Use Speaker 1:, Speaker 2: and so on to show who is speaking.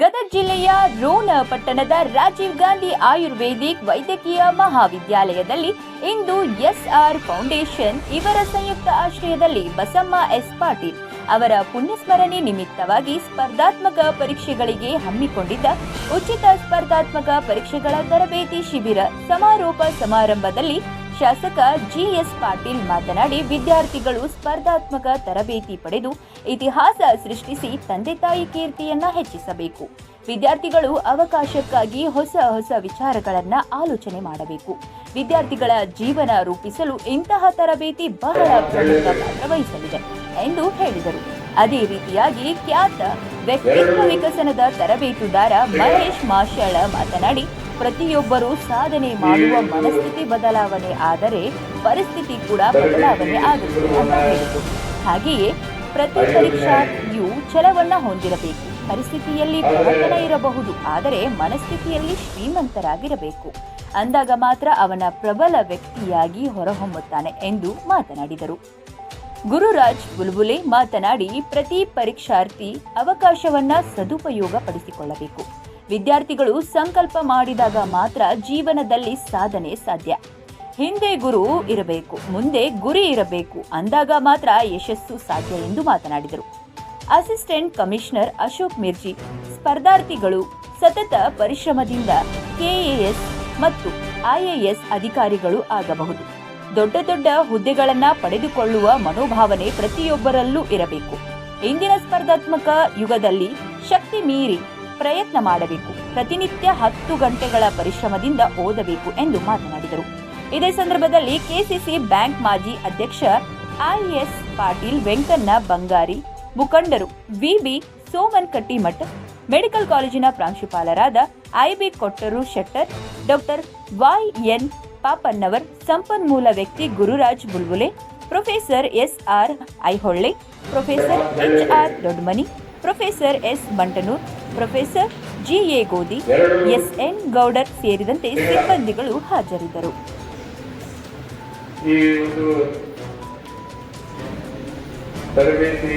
Speaker 1: ಗದಗ ಜಿಲ್ಲೆಯ ರೋಣ ಪಟ್ಟಣದ ರಾಜೀವ್ ಗಾಂಧಿ ಆಯುರ್ವೇದಿಕ್ ವೈದ್ಯಕೀಯ ಮಹಾವಿದ್ಯಾಲಯದಲ್ಲಿ ಇಂದು ಎಸ್ಆರ್ ಫೌಂಡೇಶನ್ ಇವರ ಸಂಯುಕ್ತ ಆಶ್ರಯದಲ್ಲಿ ಬಸಮ್ಮ ಎಸ್ ಪಾಟೀಲ್ ಅವರ ಪುಣ್ಯಸ್ಮರಣೆ ನಿಮಿತ್ತವಾಗಿ ಸ್ಪರ್ಧಾತ್ಮಕ ಪರೀಕ್ಷೆಗಳಿಗೆ ಹಮ್ಮಿಕೊಂಡಿದ್ದ ಉಚಿತ ಸ್ಪರ್ಧಾತ್ಮಕ ಪರೀಕ್ಷೆಗಳ ತರಬೇತಿ ಶಿಬಿರ ಸಮಾರೋಪ ಸಮಾರಂಭದಲ್ಲಿ ಶಾಸಕ ಜಿಎಸ್ ಪಾಟೀಲ್ ಮಾತನಾಡಿ, ವಿದ್ಯಾರ್ಥಿಗಳು ಸ್ಪರ್ಧಾತ್ಮಕ ತರಬೇತಿ ಪಡೆದು ಇತಿಹಾಸ ಸೃಷ್ಟಿಸಿ ತಂದೆ ತಾಯಿ ಕೀರ್ತಿಯನ್ನ ಹೆಚ್ಚಿಸಬೇಕು. ವಿದ್ಯಾರ್ಥಿಗಳು ಅವಕಾಶಕ್ಕಾಗಿ ಹೊಸ ಹೊಸ ವಿಚಾರಗಳನ್ನ ಆಲೋಚನೆ ಮಾಡಬೇಕು. ವಿದ್ಯಾರ್ಥಿಗಳ ಜೀವನ ರೂಪಿಸಲು ಇಂತಹ ತರಬೇತಿ ಬಹಳ ಪ್ರಮುಖ ಪಾತ್ರ ವಹಿಸಲಿದೆ ಎಂದು ಹೇಳಿದರು. ಅದೇ ರೀತಿಯಾಗಿ ಖ್ಯಾತ ವ್ಯಕ್ತಿತ್ವ ವಿಕಸನದ ತರಬೇತುದಾರ ಮಹೇಶ್ ಮಾಶಾಳ ಮಾತನಾಡಿ ಪ್ರತಿಯೊಬ್ಬರೂ ಸಾಧನೆ ಮಾಡುವ ಮನಸ್ಥಿತಿ ಬದಲಾವಣೆ ಆದರೆ ಪರಿಸ್ಥಿತಿ ಕೂಡ ಬದಲಾವಣೆ ಆಗುತ್ತದೆ ಅಂತ ಹೇಳಿದರು ಹಾಗೆಯೇ ಪ್ರತಿ ಪರೀಕ್ಷಾರ್ಥಿಯು ಛಲವನ್ನ ಹೊಂದಿರಬೇಕು. ಪರಿಸ್ಥಿತಿಯಲ್ಲಿ ಬಡತನ ಇರಬಹುದು, ಆದರೆ ಮನಸ್ಥಿತಿಯಲ್ಲಿ ಶ್ರೀಮಂತರಾಗಿರಬೇಕು. ಅಂದಾಗ ಮಾತ್ರ ಅವನ ಪ್ರಬಲ ವ್ಯಕ್ತಿಯಾಗಿ ಹೊರಹೊಮ್ಮುತ್ತಾನೆ ಎಂದು ಮಾತನಾಡಿದರು. ಗುರುರಾಜ್ ಬುಲ್ಬುಲೆ ಮಾತನಾಡಿ, ಪ್ರತಿ ಪರೀಕ್ಷಾರ್ಥಿ ಅವಕಾಶವನ್ನ ಸದುಪಯೋಗ ಪಡಿಸಿಕೊಳ್ಳಬೇಕು ವಿದ್ಯಾರ್ಥಿಗಳು ಸಂಕಲ್ಪ ಮಾಡಿದಾಗ ಮಾತ್ರ ಜೀವನದಲ್ಲಿ ಸಾಧನೆ ಸಾಧ್ಯ. ಹಿಂದೆ ಗುರು ಇರಬೇಕು, ಮುಂದೆ ಗುರಿ ಇರಬೇಕು ಅಂದಾಗ ಮಾತ್ರ ಯಶಸ್ಸು ಸಾಧ್ಯ ಎಂದು ಮಾತನಾಡಿದರು. ಅಸಿಸ್ಟೆಂಟ್ ಕಮಿಷನರ್ ಅಶೋಕ್ ಮಿರ್ಜಿ, ಸ್ಪರ್ಧಾರ್ಥಿಗಳು ಸತತ ಪರಿಶ್ರಮದಿಂದ ಕೆಎಎಸ್ ಮತ್ತು ಐಎಎಸ್ ಅಧಿಕಾರಿಗಳು ಆಗಬಹುದು. ದೊಡ್ಡ ದೊಡ್ಡ ಹುದ್ದೆಗಳನ್ನು ಪಡೆದುಕೊಳ್ಳುವ ಮನೋಭಾವನೆ ಪ್ರತಿಯೊಬ್ಬರಲ್ಲೂ ಇರಬೇಕು. ಇಂದಿನ ಸ್ಪರ್ಧಾತ್ಮಕ ಯುಗದಲ್ಲಿ ಶಕ್ತಿ ಮೀರಿ ಪ್ರಯತ್ನ ಮಾಡಬೇಕು. ಪ್ರತಿನಿತ್ಯ ಹತ್ತು ಗಂಟೆಗಳ ಪರಿಶ್ರಮದಿಂದ ಓದಬೇಕು ಎಂದು ಮಾತನಾಡಿದರು. ಇದೇ ಸಂದರ್ಭದಲ್ಲಿ ಕೆಸಿಸಿ ಬ್ಯಾಂಕ್ ಮಾಜಿ ಅಧ್ಯಕ್ಷ ಐಎಸ್ ಪಾಟೀಲ್, ವೆಂಕಣ್ಣ ಬಂಗಾರಿ, ಮುಖಂಡರು ವಿಬಿ ಸೋಮನ್ ಕಟ್ಟಿಮಠ್ ಮೆಡಿಕಲ್ ಕಾಲೇಜಿನ ಪ್ರಾಂಶುಪಾಲರಾದ ಐಬಿ ಕೊಟ್ಟರು ಶೆಟ್ಟರ್, ಡಾಕ್ಟರ್ ವೈಎನ್ ಪಾಪನ್ನವರ್, ಸಂಪನ್ಮೂಲ ವ್ಯಕ್ತಿ Gururaj Bulbule, professor S R Aiholle, professor H R Doddamani professor S Bantanur, professor G A Godi, S N Gowdar ಸೇರಿದಂತೆ ಸಿಬ್ಬಂದಿಗಳು ಹಾಜರಿದ್ದರು.
Speaker 2: ಈ ಒಂದು ತರಬೇತಿ